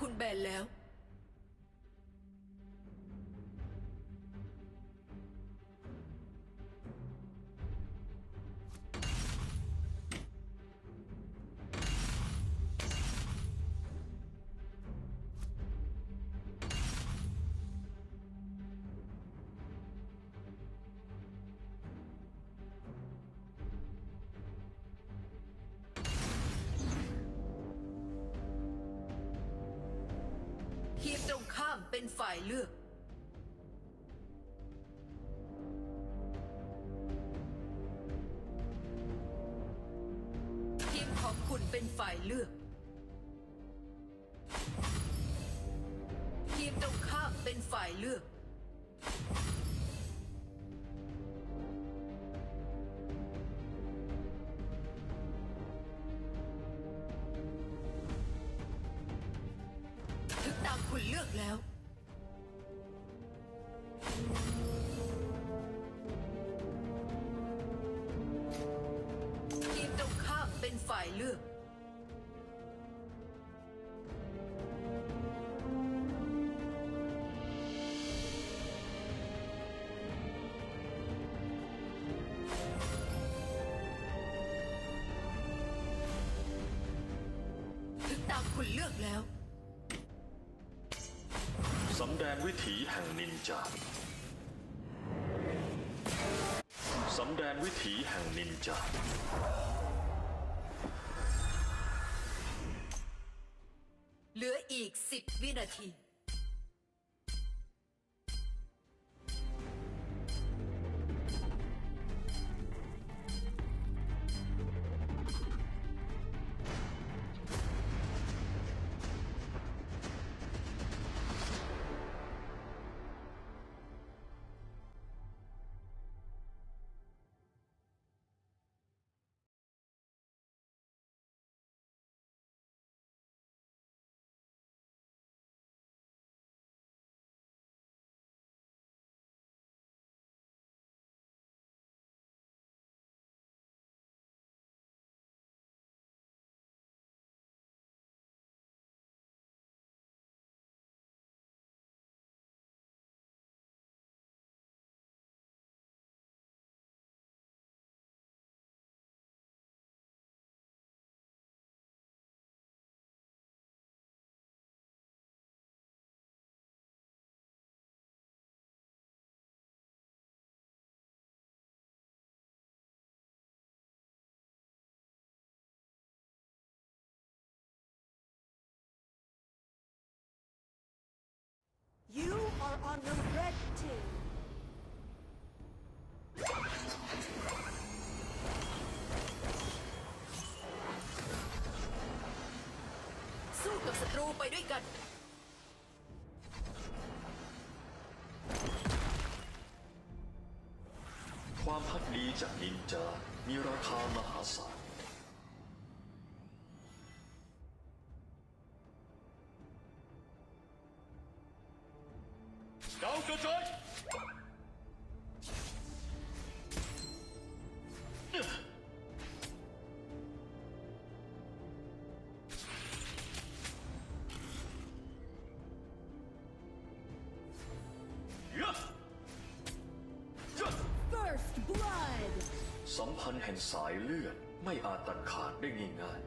คุณแบนแล้ว ฝ่ายเลือก ทีมของคุณเป็นฝ่ายเลือก ทีมตรงข้ามเป็นฝ่ายเลือก ถึงตามคุณเลือกแล้ว แล้ว สำแดงวิถีแห่งนินจา สำแดงวิถีแห่งนินจา เหลืออีก10วินาที are on the red team. สู้กับศัตรูไปด้วยกัน ความพักดีจากนินจา มีราคามหาศาล มพันธ์แห่งสายเลือดไม่อาจตัดขาดได้ง่าย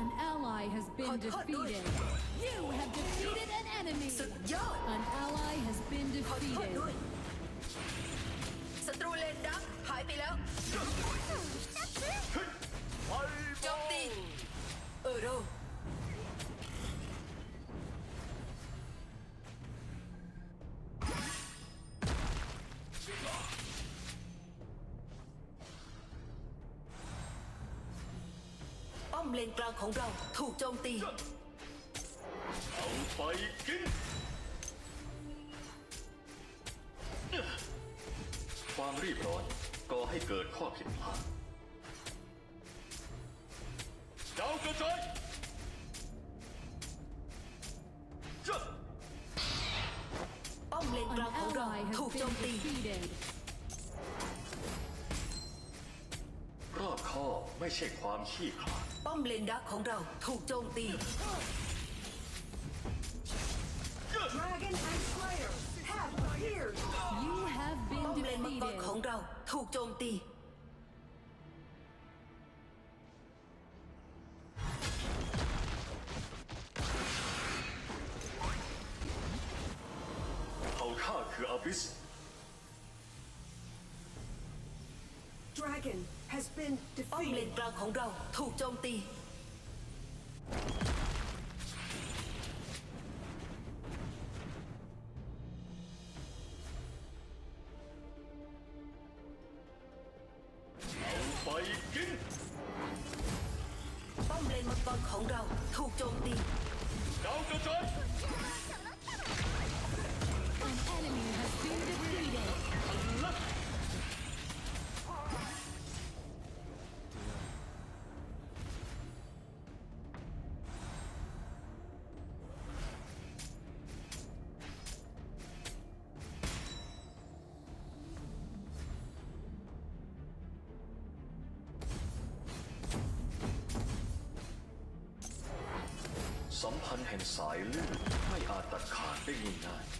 An ally has been Hot, hot, defeated. You have defeated an enemy. สุดยอด An อมเลนกลางของเราถูกโจมตีๆเอาไปกิน ความรีบร้อนก่อให้เกิดข้อผิดพลาดดาวกระจายยะป้อมเลน An กลางของเรา ally has ถูกโจม been ตี defeated. รอบคอบไม่ใช่ความขี้ขลาด ป้อมเลนดักของเราถูกโจมตี Dragon and Slayer have appeared. You have ป้อม been เลนมังกร defeated. ของเราถูกโจมตี ของเราถูกโจมตี สัมพันธ์แห่งสายเลือดไม่อาจตัดขาดได้ง่ายๆ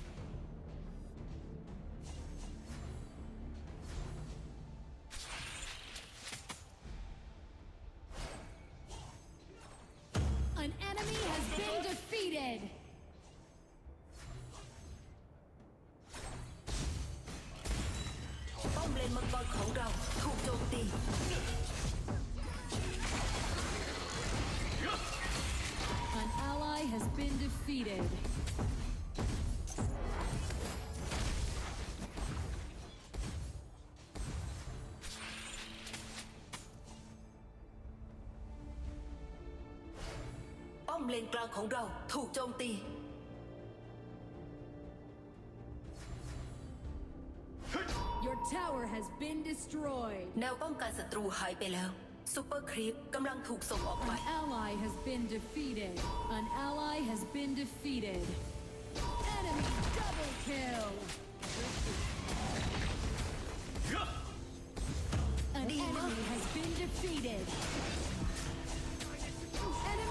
An enemy has been defeated. ป้อมเลนมังกรของเราถูกโจมตี มเลนกลางของเราถูกโจมตี Your tower has been destroyed. แนวป้องกันศัตรูหายไปแล้วซูเปอร์ครีปกำลังถูกส่งออกไป An ally has been defeated. An ally has been defeated. Enemy double kill. An enemy has been defeated.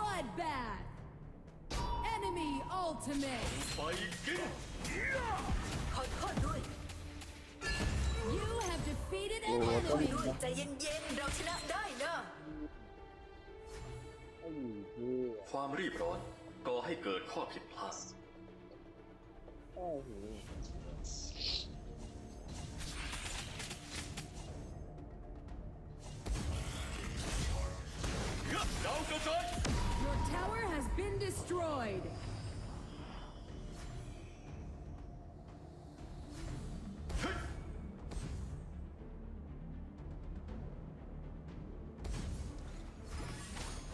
bloodbath. Enemy ultimate. ไปกิน ขอโทษด้วย You have defeated an ด้วย enemy. ใจเย็นๆ เราชนะได้นะความรีบร้อนก่อให้เกิดข้อผิดพลาดด destroyed. เฮ้ย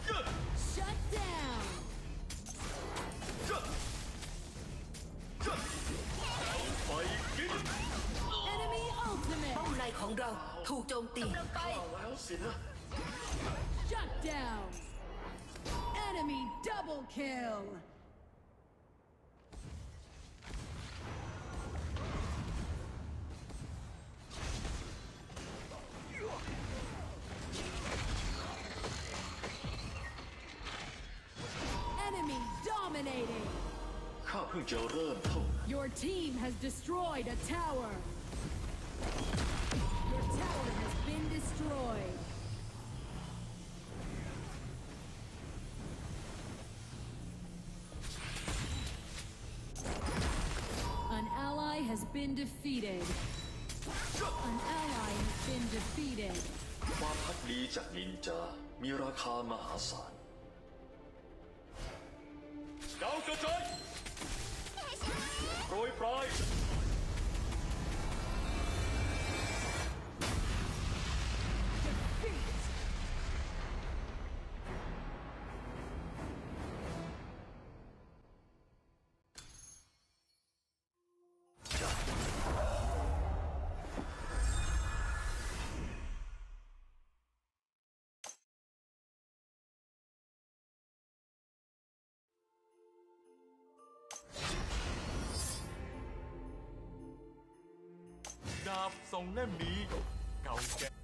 เย้ Shut down. เย้เย้เอาไปกิน Enemy ป้อ ultimate. มในของเราถูกโจมตีแล้วสินะ Shut down. Enemy double kill. Enemy dominating. ข้าเพิ่งจะเริ่มเท่านั้น Your team has destroyed a tower. Your tower has been destroyed. Defeated. An ally has been defeated. ความพักดีจากนินจา มีราคามหาศาลดาวกระจายโปรยปลายาบทรงเล่มนี้ เก่าแก่